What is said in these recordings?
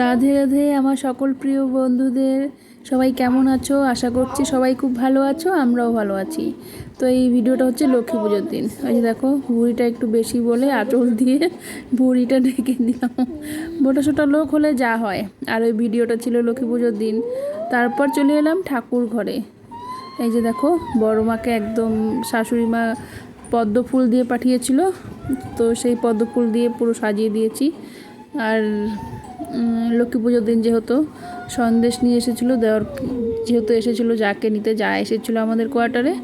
রাধে রাধে, আমার সকল প্রিয় বন্ধুদের। সবাই কেমন আছো? আশা করছি সবাই খুব ভালো আছো, আমরাও ভালো আছি। তো এই ভিডিওটা হচ্ছে লক্ষ্মী পুজোর দিন। ওই যে দেখো, ভুঁড়িটা একটু বেশি বলে আঁচল দিয়ে ভুঁড়িটা ঢেকে দিলাম। মোটা সোটা লোক হলে যা হয়। আর ওই ভিডিওটা ছিল লক্ষ্মী পুজোর দিন। তারপর চলে এলাম ঠাকুর ঘরে। এই যে দেখো, বড় মাকে একদম শাশুড়ি মা পদ্ম ফুল দিয়ে পাঠিয়েছিল। তো সেই পদ্ম ফুল দিয়ে পুরো সাজিয়ে দিয়েছি। আর লক্ষ্মী পুজোর দিন যেহেতু সন্দেশ নিয়ে এসেছিল, দেওয়ার যেহেতু এসেছিল যাকে নিতে যা এসেছিল আমাদের কোয়ার্টারে,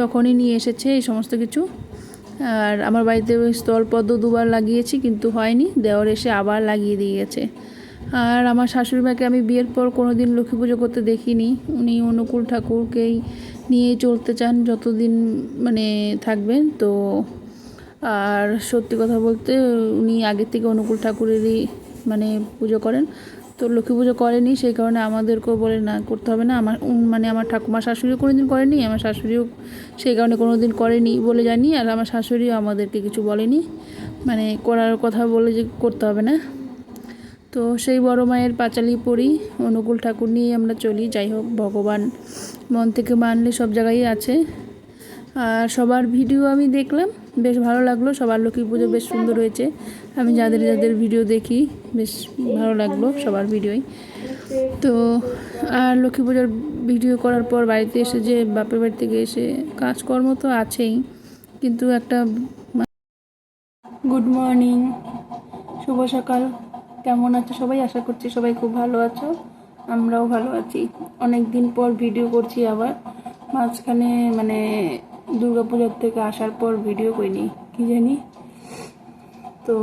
তখনই নিয়ে এসেছে এই সমস্ত কিছু। আর আমার বাড়িতে স্থলপদ্ম দুবার লাগিয়েছি, কিন্তু হয়নি, দেওয়ার এসে আবার লাগিয়ে দিয়ে গেছে। আর আমার শাশুড়ি মাকে আমি বিয়ের পর কোনো দিন লক্ষ্মী পুজো করতে দেখিনি। উনি অনুকূল ঠাকুরকেই নিয়েই চলতে চান, যতদিন মানে থাকবেন, তো আর সত্যি কথা বলতে উনি আগের থেকে অনুকূল ঠাকুরেরই মানে পুজো করেন। তো লক্ষ্মী পুজো করেনি, সেই কারণে আমাদেরকেও বলে না, করতে হবে না। আমার মানে আমার ঠাকুমা শাশুড়িও কোনো দিন করেনি, আমার শাশুড়িও সেই কারণে কোনো দিন করেনি বলে জানি। আর আমার শাশুড়িও আমাদেরকে কিছু বলেনি। মানে করার কথা বলে যে করতে হবে না। তো সেই বড় মায়ের পাঁচালি পড়ি অনুকূল ঠাকুর নিয়ে আমরা চলি। যাই হোক, ভগবান মন থেকে মানলে সব জায়গায় আছে। আর সবার ভিডিও আমি দেখলাম, বেশ ভালো লাগল। সবার লক্ষ্মী পুজো বেশ সুন্দর হয়েছে। আমি যাদের যাদের ভিডিও দেখি, বেশ ভালো লাগল সবার ভিডিওই। তো, আর লক্ষ্মী পুজোর ভিডিও করার পর বাড়িতে এসে যে বাপের বাড়ি থেকে এসে কাজকর্ম তো আছেই, কিন্তু একটা গুড মর্নিং শুভ সকাল। কেমন আছো সবাই? আশা করছি সবাই খুব ভালো আছো, আমরাও ভালো আছি। অনেক দিন পর ভিডিও করছি আবার। মাঝখানে মানে দুর্গাপূজার থেকে আসার পর ভিডিও করিনি, কি জানি? তো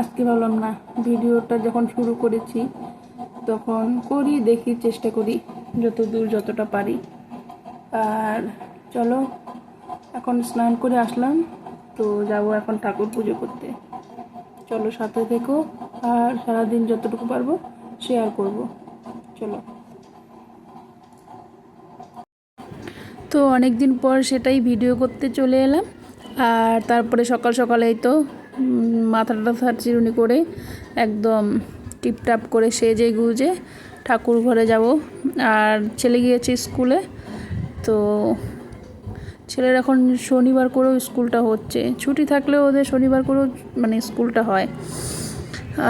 আজকে ভাবলাম না ভিডিওটা যখন শুরু করেছি, তখন করি, দেখি, চেষ্টা করি যত দূর যতটা পারি। আর চলো, এখন স্নান করে আসলাম, তো যাব এখন ঠাকুর পুজো করতে। চলো সাথে থেকো, আর সারাদিন যতটুকু পারব শেয়ার করব। চলো। তো অনেক দিন পর সেটাই ভিডিও করতে চলে এলাম। আর তারপরে সকাল সকালেই তো মাথাটা টাথা চিরুনি করে একদম টিপটাপ করে সেজে গুজে ঠাকুর ঘরে যাব। আর ছেলে গিয়েছে স্কুলে, তো ছেলের এখন শনিবার করেও স্কুলটা হচ্ছে। ছুটি থাকলেও ওদের শনিবার করেও মানে স্কুলটা হয়।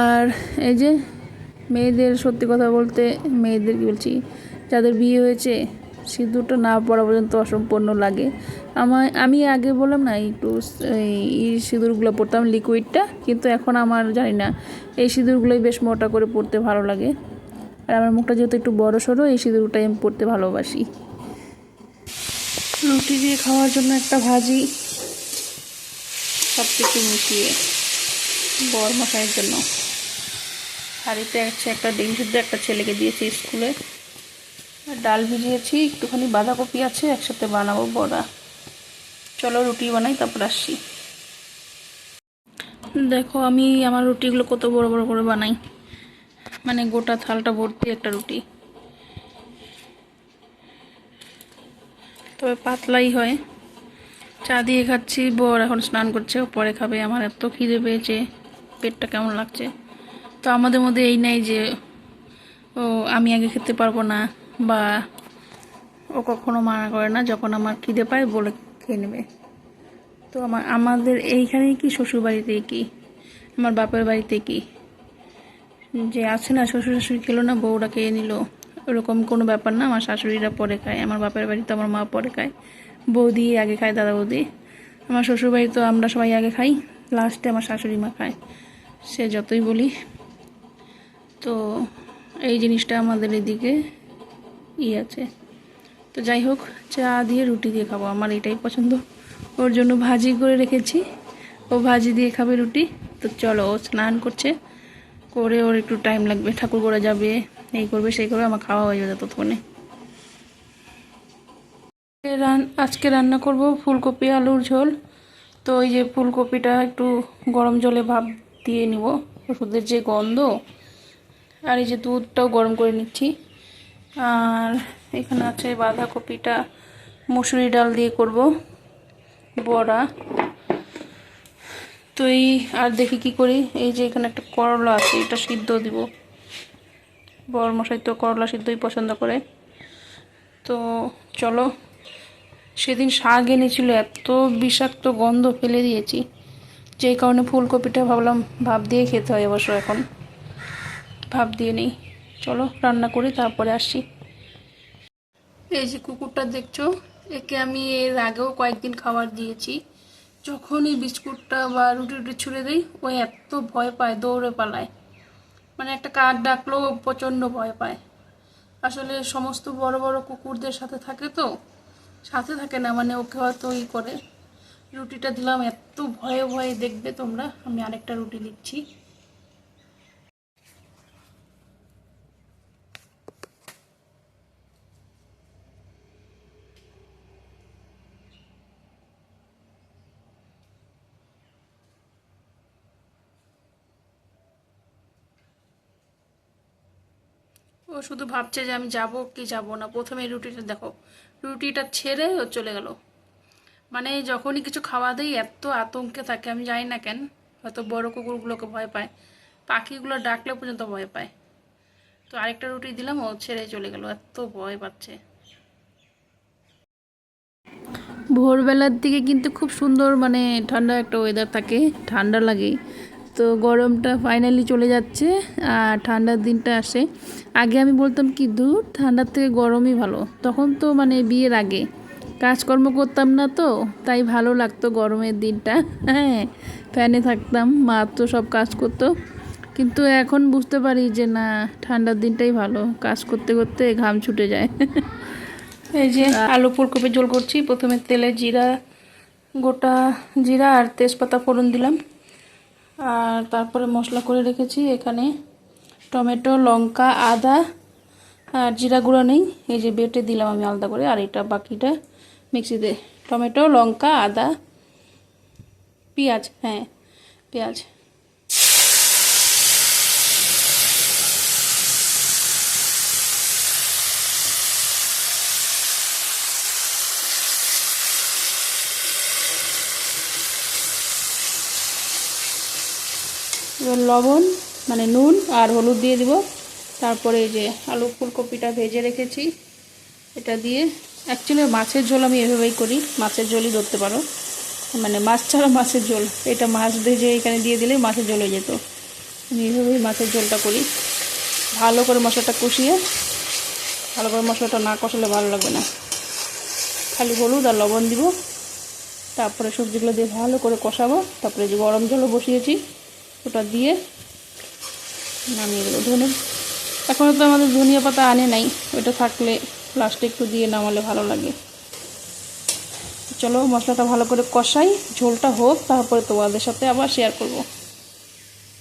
আর এই যে মেয়েদের সত্যি কথা বলতে, মেয়েদের কি বলছি, যাদের বিয়ে হয়েছে সিঁদুরটা না পড়া পর্যন্ত অসম্পূর্ণ লাগে। আমার, আমি আগে বললাম না, একটু এই সিঁদুরগুলো পরতাম লিকুইডটা কিন্তু এখন আমার জানি না, এই সিঁদুরগুলোই বেশ মোটা করে পড়তে ভালো লাগে। আর আমার মুখটা যেহেতু একটু বড় সড়ো এই সিঁদুরটাই আমি পরতে ভালোবাসি। রুটি দিয়ে খাওয়ার জন্য একটা ভাজি সব কিছু মিশিয়ে বর মশাইয়ের জন্য। হাঁড়িতে একটা ডিম সিদ্ধ, একটা ছেলেকে দিয়েছি স্কুলে। ডাল ভিজিয়েছি, একটুখানি বাঁধাকপি আছে, একসাথে বানাবো বড়া। চলো রুটি বানাই, তারপর আসছি। দেখো, আমি আমার রুটিগুলো কত বড় বড় করে বানাই। মানে গোটা থালটা ভর্তি একটা রুটি। তবে পাতলাই হয়। চা দিয়ে খাচ্ছি, বর এখন স্নান করছে পরে খাবে। আমার এত খিদে পেয়েছে, পেটটা কেমন লাগছে। তো আমাদের মধ্যে এই নাই যে, ও আমি আগে খেতে পারব না। বা ও কখনো মানা করে না, যখন আমার খিদে পায় বলে খেয়ে নেবে। তো আমার, আমাদের এইখানেই কি? শ্বশুর বাড়িতে কি? আমার বাপের বাড়িতে কি? যে আছে না শ্বশুর শাশুড়ি খেলো না, বউরা খেয়ে নিল, ওরকম কোনো ব্যাপার না। আমার শাশুড়িরা পরে খায়, আমার বাপের বাড়িতে আমার মা পরে খায়। বৌদি আগে খায়, দাদা বৌদি। আমার শ্বশুর বাড়ি তো আমরা সবাই আগে খাই লাস্টে আমার শাশুড়ি মা খায়, সে যতই বলি। তো এই জিনিসটা আমাদের এদিকে ই আছে। তো যাই হোক, চা দিয়ে রুটি দিয়ে খাব। আমার এটাই পছন্দ। ওর জন্য ভাজি করে রেখেছি। ও ভাজি দিয়ে খাবে রুটি। তো চলো, ও স্নান করছে। করে ওর একটু টাইম লাগবে। ঠাকুর করে যাবে, এই করবে, সেই করবে, আমার খাওয়া হয়ে যাবে ততক্ষণে। রান আজকে রান্না করব ফুলকপি, আলুর ঝোল। তো ওই যে ফুলকপিটা একটু গরম জলে ভাপ দিয়ে নিব। ওষুধের যে গন্ধ, আর এই যে দুধটাও গরম করে নিচ্ছি। আর এখানে আছে বাঁধাকপিটা, মুসুরি ডাল দিয়ে করব, বড়া। তো এই, আর দেখি কি করি, এই যে এখানে একটা করলা আছে, এটা সিদ্ধ দিব। বড় মশাই তো করলা সিদ্ধই পছন্দ করে। তো চলো, সেদিন শাক এনেছিল, এত বিষাক্ত গন্ধ ফেলে দিয়েছি। যেই কারণে ফুলকপিটা ভাবলাম ভাব দিয়ে খেতে হয় অবশ্য এখন। ভাব দিয়ে নেই। চলো, রান্না করি, তারপরে আসি। এই যে কুকুরটা দেখছ, একে আমি এর আগেও কয়েকদিন খাবার দিয়েছি। যখনই বিস্কুটটা বা রুটি রুটি ছুঁড়ে দিই, ও এত ভয় পায়, দৌড়ে পালায়। মানে একটা কাঠ ডাকলেও প্রচণ্ড ভয় পায়। আসলে সমস্ত বড় বড় কুকুরদের সাথে থাকে তো, সাথে থাকে না মানে ওকে হয়তো ই করে। রুটিটা দিলাম, এত ভয়ে ভয়ে দেখবে তোমরা, আমি আরেকটা রুটি দিচ্ছি ও শুধু ভাবছে যে আমি যাব কি যাব না। প্রথমে রুটিটা দেখো, রুটিটা ছেড়ে ও চলে গেল। মানে যখনই কিছু খাওয়া দেই এত আতঙ্কে থাকে, আমি জানি না কেন। হয়তো বড় কুকুরগুলোকে ভয় পায়, পাখিগুলো ডাকলে পর্যন্ত ভয় পায়। তো আরেকটা রুটি দিলাম, ও ছেড়ে চলে গেল, এত ভয় পাচ্ছে। ভোরবেলার দিকে কিন্তু খুব সুন্দর মানে ঠান্ডা একটা ওয়েদার থাকে, ঠান্ডা লাগে তো গরমটা ফাইনালি চলে যাচ্ছে, আর ঠান্ডার দিনটা আসে। আগে আমি বলতাম কি দূর ঠান্ডার থেকে গরমই ভালো। তখন তো মানে বিয়ের আগে। কাজকর্ম করতাম না তো, তাই ভালো লাগতো গরমের দিনটা। হ্যাঁ ফ্যানে থাকতাম, মা তো সব কাজ করতো। কিন্তু এখন বুঝতে পারি যে, না, ঠান্ডার দিনটাই ভালো। কাজ করতে করতে ঘাম ছুটে যায়। এই যে আলু ফুলকপি ঝোল করছি। প্রথমে তেলে জিরা, গোটা জিরা আর তেজপাতা ফোড়ন দিলাম। আর তারপরে মশলা করে রেখেছি এখানে টমেটো, লঙ্কা, আদা আর জিরা গুঁড়ো নেই। এই যে বেটে দিলাম আমি আলাদা করে আর এটা বাকিটা মিক্সিতে। টমেটো, লঙ্কা, আদা, পেঁয়াজ হ্যাঁ পেঁয়াজ। এবার লবণ মানে নুন আর হলুদ দিয়ে দিব। তারপরে যে আলু ফুলকপিটা ভেজে রেখেছি। এটা দিয়ে অ্যাকচুয়ালি মাছের ঝোল আমি এভাবেই করি, মাছের ঝোলই ধরতে পারো। মানে মাছ ছাড়া মাছের ঝোল, এটা মাছ ভেজে এখানে দিয়ে দিলে মাছের ঝোল হয়ে যেত। আমি এইভাবেই মাছের ঝোলটা করি। ভালো করে মশলাটা কষিয়ে, ভালো করে মশলাটা না কষালে ভালো লাগবে না। খালি হলুদ আর লবণ দিব। তারপরে সবজিগুলো দিয়ে ভালো করে কষাবো। তারপরে যে গরম জলও বসিয়েছি। ওটা দিয়ে নামিয়ে দেবো ধনে। এখনও তো আমাদের ধনিয়া পাতা আনে নাই, ওটা থাকলে লাস্টে একটু দিয়ে নামালে ভালো লাগে। চলো মশলাটা ভালো করে কষাই, ঝোলটা হোক, তারপরে তোমাদের সাথে আবার শেয়ার করব।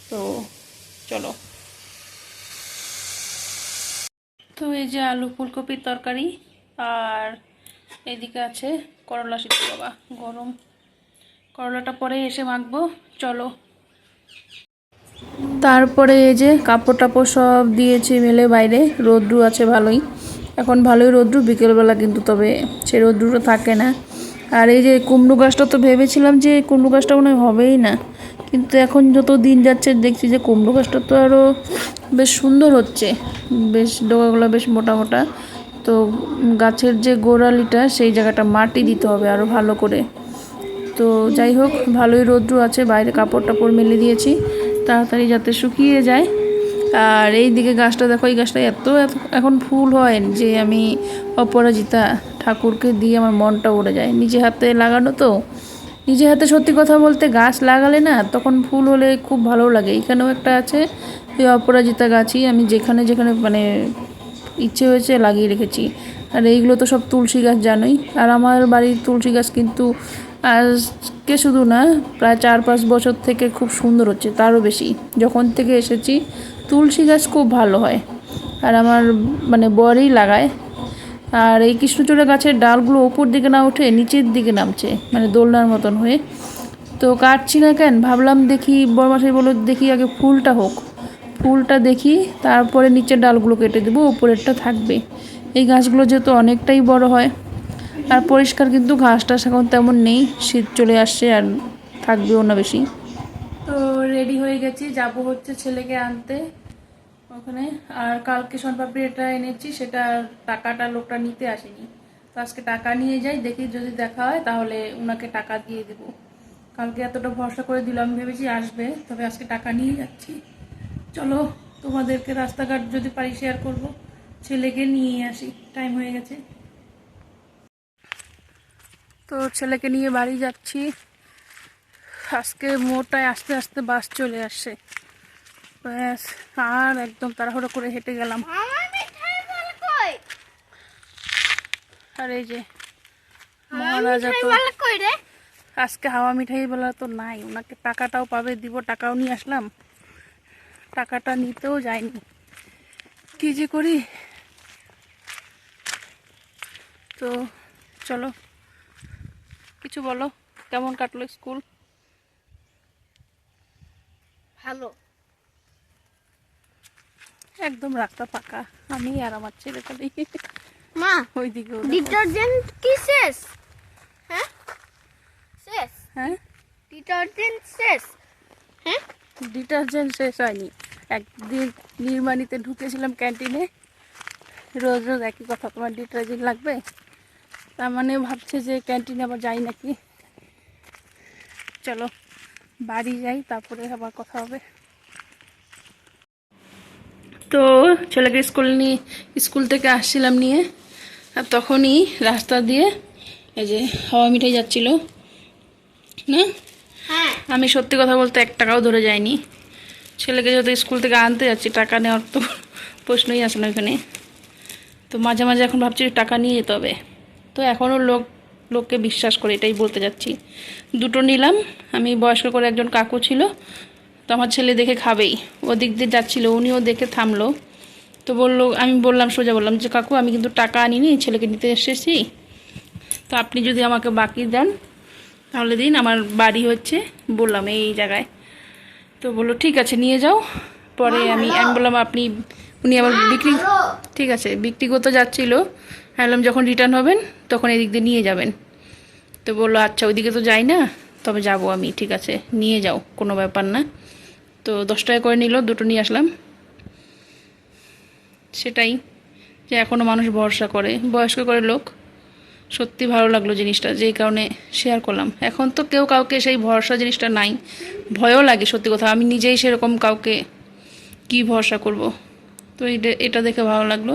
তো চলো। তো এই যে আলু ফুলকপির তরকারি, আর এদিকে আছে করলা সিদ্ধ বাবা, গরম। করলাটা পরে এসে মাখবো, চলো। তারপরে এই যে কাপড় টাপড় সব দিয়েছি মেলে বাইরে। রোদ্রু আছে ভালোই। এখন ভালোই রোদ্রু, বিকেলবেলা কিন্তু, তবে সে রোদ্রুটা থাকে না। আর এই যে কুমড়ো গাছটা তো ভেবেছিলাম যে কুমড়ো গাছটা মনে হবেই না। কিন্তু এখন যত দিন যাচ্ছে দেখছি যে কুমড়ো গাছটা তো আরও বেশ সুন্দর হচ্ছে। বেশ ডোকাগুলো বেশ মোটা মোটা। তো গাছের যে গোড়ালিটা, সেই জায়গাটা মাটি দিতে হবে আরও ভালো করে। তো যাই হোক, ভালোই রৌদ্র আছে, বাইরে কাপড় টাপড় মেলে দিয়েছি। তাড়াতাড়ি যাতে শুকিয়ে যায়। আর এই দিকে গাছটা দেখো, এই গাছটা এত এখন ফুল হয় যে আমি অপরাজিতা ঠাকুরকে দিয়ে আমার মনটা উড়ে যায়। নিজে হাতে লাগানো তো। নিজে হাতে সত্যি কথা বলতে গাছ লাগালে না, তখন ফুল হলে খুব ভালো লাগে। এখানেও একটা আছে ওই অপরাজিতা গাছই আমি যেখানে যেখানে মানে ইচ্ছে হয়েছে লাগিয়ে রেখেছি। আর এইগুলো তো সব তুলসী গাছ জানোই। আর আমার বাড়ির তুলসী গাছ কিন্তু আজকে শুধু না, প্রায় চার পাঁচ বছর থেকে খুব সুন্দর হচ্ছে, তারও বেশি। যখন থেকে এসেছি, তুলসী গাছ খুব ভালো হয়। আর আমার মানে বরই লাগায়। আর এই কৃষ্ণচূড়া গাছের ডালগুলো উপর দিকে না উঠে নিচের দিকে নামছে মানে দোলনার মতন হয়ে। তো কাটছি না কেন? ভাবলাম দেখি বরমাসে বলো দেখি আগে ফুলটা হোক। ফুলটা দেখি, তারপরে নিচের ডালগুলো কেটে দেবো, উপরেরটা থাকবে। এই গাছগুলো যেহেতু অনেকটাই বড় হয় আর পরিষ্কার কিন্তু ঘাস টাস এখন তেমন নেই, শীত চলে আসছে আর থাকবেও না বেশি। তো রেডি হয়ে গেছি, যাব হচ্ছে ছেলেকে আনতে ওখানে। আর কালকে সোনপাপড়ি এটা এনেছি, সেটা টাকাটা লোকটা নিতে আসেনি। তো আজকে টাকা নিয়ে যাই, দেখি যদি দেখা হয় তাহলে ওনাকে টাকা দিয়ে দেবো। কালকে এতটা ভরসা করে দিলাম, ভেবেছি আসবে, তবে আজকে টাকা নিয়ে যাচ্ছি। চলো, তোমাদেরকে রাস্তাঘাট যদি পারি শেয়ার করব, ছেলেকে নিয়ে আসি টাইম হয়ে গেছে। তো ছেলেকে নিয়ে বাড়ি যাচ্ছি। আজকে মোটায় আস্তে আস্তে বাস চলে আসছে ব্যাস আর একদম তাড়াহুড়ো করে হেঁটে গেলাম। আর এই যে মহারাজা তো আজকে হাওয়া মিঠাই বলা তো নাই। ওনাকে টাকাটাও পাবে দিব টাকাও নিয়ে আসলাম। টাকাটা নিতেও যায়নি। কি যে করি? তো চলো কিছু বলো কেমন কাটলো স্কুল? ভালো। একদম রাস্তা ফাঁকা আমি আর আমার ছেলেটা দেখি মা ওইদিকে ডিটারজেন্ট কি শেষ? হ্যাঁ? শেষ? হ্যাঁ? ডিটারজেন্ট শেষ? হ্যাঁ? ডিটারজেন্ট শেষ হয়নি। একদিন নির্মাণীতে ঢুকেছিলাম ক্যান্টিনে। রোজ রোজ একই কথা তোমার ডিটারজেন্ট লাগবে? তার মানে ভাবছে যে ক্যান্টিনে আবার যাই নাকি। চলো বাড়ি যাই তারপরে আবার কথা হবে। তো ছেলেকে স্কুল নিয়ে স্কুল থেকে আসছিলাম নিয়ে আর তখনই রাস্তা দিয়ে এই যে হাওয়া মিঠাই যাচ্ছিল না? হ্যাঁ। আমি সত্যি কথা বলতে এক টাকাও ধরে যাইনি। ছেলেকে যত স্কুল থেকে আনতে যাচ্ছি টাকা নেওয়ার তো প্রশ্নই আসে না এখানে তো মাঝে মাঝে এখন ভাবছি টাকা নিয়ে যেতে হবে। তো এখনও লোক লোককে বিশ্বাস করে এটাই বলতে যাচ্ছি। দুটো নিলাম আমি বয়স্ক করে একজন কাকু ছিল তো আমার ছেলে দেখে খাবেই। ওদিক দিয়ে যাচ্ছিল উনিও দেখে থামলো। তো বলল আমি বললাম সোজা বললাম যে কাকু আমি কিন্তু টাকা আনিনি ছেলেকে নিতে এসেছি। তো আপনি যদি আমাকে বাকি দেন তাহলে দিন আমার বাড়ি হচ্ছে। বললাম এই জায়গায়। তো বলল ঠিক আছে নিয়ে যাও। পরে আমি আমি বললাম আপনি উনি আবার বিক্রি ঠিক আছে বিক্রি করতে যাচ্ছিল। আমি বললাম, যখন রিটার্ন হবেন, তখন এদিক দিয়ে নিয়ে যাবেন। তো বলল আচ্ছা ওইদিকে তো যাই না, তবে যাব আমি, ঠিক আছে, নিয়ে যাও, কোনো ব্যাপার না। তো দশ টাকা করে নিল, দুটো নিয়ে আসলাম। সেটাই, যে এখনও মানুষ ভরসা করে, বয়স্ক করে লোক। সত্যি ভালো লাগল জিনিসটা, যেই কারণে শেয়ার করলাম। এখন তো কেউ কাউকে সেই ভরসা জিনিসটা নাই, ভয়ও লাগে, সত্যি কথা। আমি নিজেই সেরকম কাউকে কি ভরসা করব? তো এটা দেখে ভালো লাগল।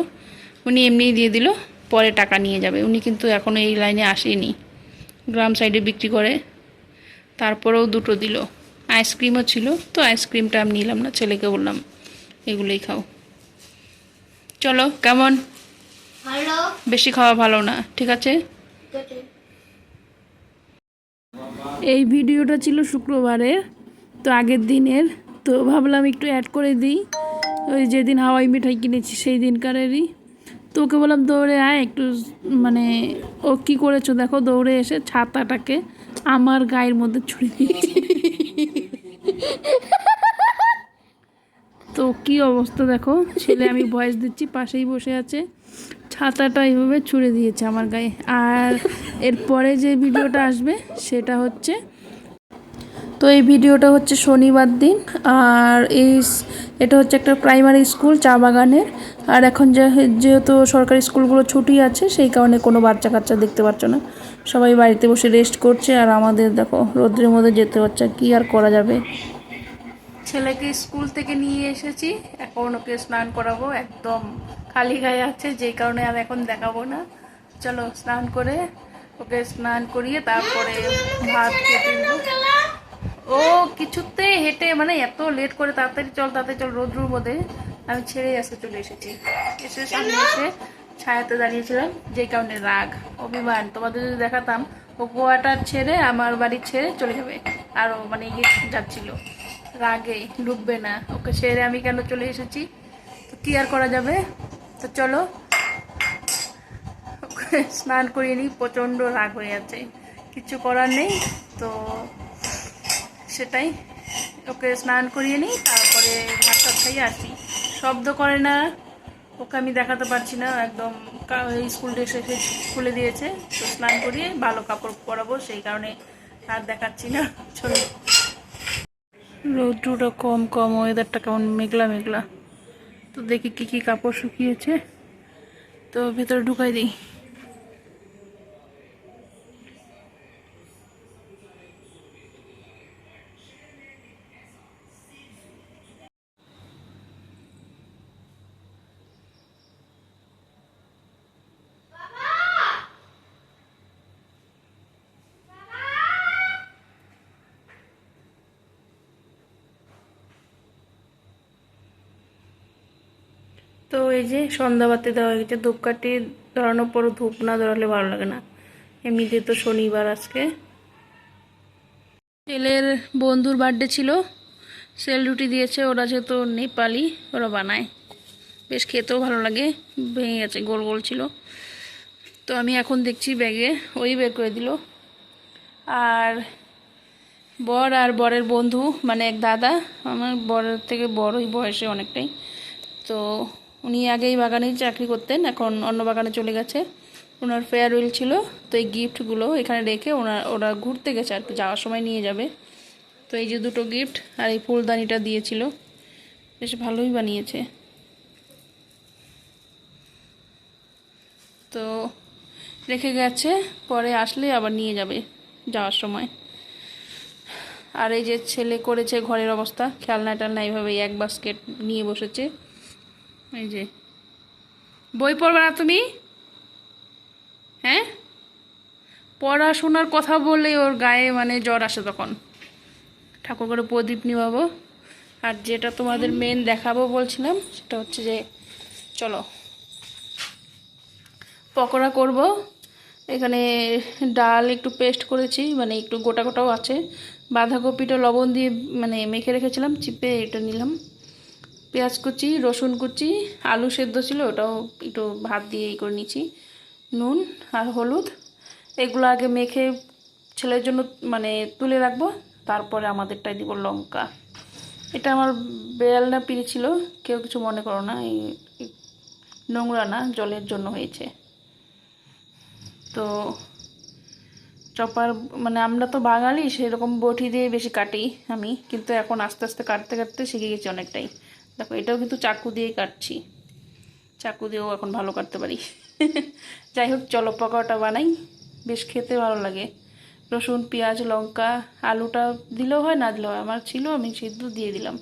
উনি এমনিই দিয়ে দিল। পরে টাকা নিয়ে যাবে। উনি কিন্তু এখনও এই লাইনে আসেনি। গ্রাম সাইডে বিক্রি করে। তারপরেও দুটো দিল। আইসক্রিমও ছিল তো আইসক্রিমটা আমি নিলাম না। ছেলেকে বললাম এগুলোই খাও। চলো কেমন? বেশি খাওয়া ভালো না ঠিক আছে? এই ভিডিওটা ছিল শুক্রবারে তো আগের দিনের। তো ভাবলাম একটু অ্যাড করে দিই। ওই যেদিন হাওয়াই মিঠাই কিনেছি সেই দিনকারেরই। তো ওকে বললাম দৌড়ে আয়, একটু মানে ও কী করেছ দেখো, দৌড়ে এসে ছাতাটাকে আমার গায়ের মধ্যে ছুঁড়ে তো কি অবস্থা দেখো, ছেলে আমি ভয়েস দিচ্ছি, পাশেই বসে আছে। ছাতাটা এইভাবে ছুঁড়ে দিয়েছে আমার গায়ে। আর এরপরে যে ভিডিওটা আসবে, সেটা হচ্ছে তো এই ভিডিওটা হচ্ছে শনিবার দিন, আর এই এটা হচ্ছে একটা প্রাইমারি স্কুল চা বাগানের, আর এখন যেহেতু সরকারি স্কুলগুলো ছুটি আছে, সেই কারণে কোনো বাচ্চা কাচ্চা দেখতে পাচ্ছ না। সবাই বাড়িতে বসে রেস্ট করছে, আর আমাদের দেখো, রোদ্রের মধ্যে যেতে হচ্ছে কি আর করা যাবে? ছেলেকে স্কুল থেকে নিয়ে এসেছি, এখন ওকে স্নান করাবো, একদম খালি গায়ে আছে যেই কারণে আমি এখন দেখাবো না। চলো স্নান করে, ওকে স্নান করিয়ে তারপরে ভাত খেতে ও কিছুতে হেঁটে মানে এত লেট করে তাড়াতাড়ি চল তাড়াতাড়ি চল, রোদ্রুর মধ্যে আমি ছেড়ে আসতে চলে এসেছি। এসে সামনে এসে ছায়াতে দাঁড়িয়েছিলাম, যে কারণে রাগ। অভিমান, তোমাদের যদি দেখাতাম, ও গোয়াটা ছেড়ে আমার বাড়ি ছেড়ে চলে যাবে। আরও মানে ইয়ে যাচ্ছিল। রাগে ডুববে না, ওকে ছেড়ে আমি কেন চলে এসেছি? তো কি আর করা যাবে? তো চলো স্নান করিয়ে নিই, প্রচণ্ড রাগ হয়ে আছে। কিছু করার নেই, তো সেটাই। ওকে স্নান করিয়ে নিই, তারপরে ভাত টাত খাইয়ে আসি শব্দ করে না, ওকে আমি দেখাতে পারছি না, একদম স্কুল ড্রেস এসে খুলে দিয়েছে। তো স্নান করিয়ে ভালো কাপড় পরাবো, সেই কারণে আর দেখাচ্ছি না চলো রৌদ্রটা কম কম ওয়েদারটা কেমন মেঘলা মেঘলা। তো দেখি কি কি কাপড় শুকিয়েছে। তো ভেতরে ঢুকাই দিই তো এই যে সন্ধ্যাবাতি দেওয়া হয়ে গেছে, ধূপকাঠি ধরানোর পরও ধূপ না ধরালে ভালো লাগে না। এমনিতে তো শনিবার আজকে। ছেলের বন্ধুর বার্থডে ছিল, সেল রুটি দিয়েছে, ওরা যেহেতু নেপালি, ওরা বানায়। বেশ খেতেও ভালো লাগে, ভেঙে গেছে, গোল গোল ছিল। তো আমি এখন দেখছি ব্যাগে, ওই বের করে দিল। আর বর আর বরের বন্ধু মানে এক দাদা, আমার বরের থেকে বড়ই বয়সে অনেকটাই। তো উনি আগেই বাগানেই চাকরি করতেন, এখন অন্য বাগানে চলে গেছে। ওনার ফেয়ারওয়েল ছিল, তো এই গিফটগুলো এখানে রেখে ওনার ওরা ঘুরতে গেছে আর যাওয়ার সময় নিয়ে যাবে। তো এই যে দুটো গিফট আর এই ফুলদানিটা দিয়েছিল, বেশ ভালোই বানিয়েছে। তো রেখে গেছে, পরে আসলে আবার নিয়ে যাবে যাওয়ার সময়। আর এই যে ছেলে করেছে ঘরের অবস্থা খেলনা টেলনা এইভাবে এক বাস্কেট নিয়ে বসেছে। এই যে। বই পড়বে না তুমি? হ্যাঁ? পড়াশোনার কথা বলে ওর গায়ে মানে জ্বর আসে তখন। ঠাকুর করে প্রদীপ নিবাবো আর যেটা তোমাদের মেন দেখাবো বলছিলাম, সেটা হচ্ছে যে, চলো। পকোড়া করব। এখানে ডাল একটু পেস্ট করেছি মানে একটু গোটা গোটাও আছে। বাঁধাকপিটা লবণ দিয়ে মানে মেখে রেখেছিলাম, চিপে এটা নিলাম। পেঁয়াজ কুচি, রসুন কুচি, আলু সেদ্ধ ছিল, ওটাও একটু ভাত দিয়ে এই করে নিয়েছি। নুন আর হলুদ, এগুলো আগে মেখে ছেলের জন্য মানে তুলে রাখব, তারপরে আমাদেরটাই দিব লঙ্কা। এটা আমার বেড়াল না পিড়ি ছিল, কেউ কিছু মনে করো না, এই নোংরা না, জলের জন্য হয়েছে। তো চপার মানে আমরা তো বাঙালি, সেরকম বটি দিয়ে বেশি কাটি আমি, কিন্তু এখন আস্তে আস্তে কাটতে কাটতে শিখে গেছি অনেকটাই। দেখো, এটাও কিন্তু চাকু দিয়েই কাটছি। চাকু দিয়েও এখন ভালো কাটতে পারি। যাই হোক, চলো পকোড়াটা বানাই। বেশ খেতে ভালো লাগে। রসুন, পেঁয়াজ, লঙ্কা, আলুটা দিলেও হয়, না দিলেও হয়, আমার ছিল, আমি সিদ্ধ দিয়ে দিলাম।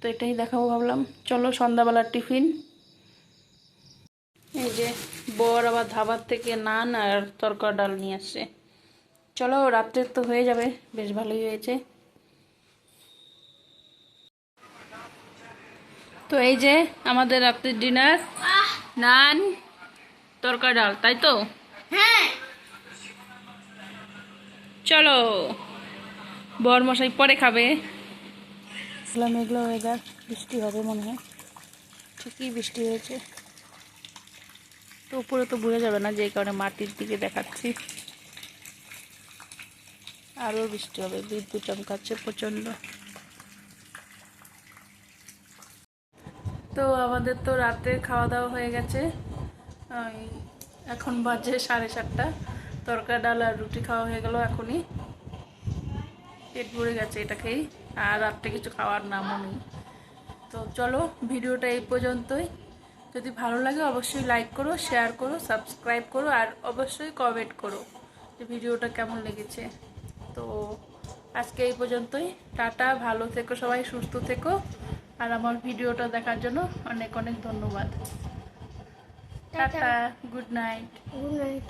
তো এটাই দেখাবো ভাবলাম। চলো, সন্ধ্যাবেলার টিফিন। এই যে বর আবার ধাবার থেকে নান আর তরকার ডাল নিয়ে আসছে। চলো রাত্রের তো হয়ে যাবে, বেশ ভালোই হয়েছে। তো এই যে আমাদের রাত্রের ডিনার। নান তরকার ডাল তাই তো? হ্যাঁ। চলো বর মশাই পরে খাবে। মেঘলা মেঘলা ওয়েদার বৃষ্টি হবে মনে হয়। ঠিকই বৃষ্টি হয়েছে। তো উপরে তো বোঝা যাবে না যে কারণে মাটির দিকে দেখাচ্ছি। আরও বৃষ্টি হবে বিদ্যুৎ চমকাচ্ছে প্রচণ্ড। তো আমাদের তো রাতে খাওয়া দাওয়া হয়ে গেছে। এখন বাজে সাড়ে সাতটা। তরকা ডাল আর রুটি খাওয়া হয়ে গেল এখনই। পেট ভরে গেছে এটা খেয়েই আর রাত্রে কিছু খাওয়ার নামও নেই। তো চলো ভিডিওটা এই পর্যন্তই। যদি ভালো লাগে অবশ্যই লাইক করো শেয়ার করো সাবস্ক্রাইব করো আর অবশ্যই কমেন্ট করো যে ভিডিওটা কেমন লেগেছে। তো আজকে এই পর্যন্তই। টাটা, ভালো থেকো সবাই, সুস্থ থেকো। আর আমার ভিডিওটা দেখার জন্য অনেক অনেক ধন্যবাদ। Tata good night. Good night.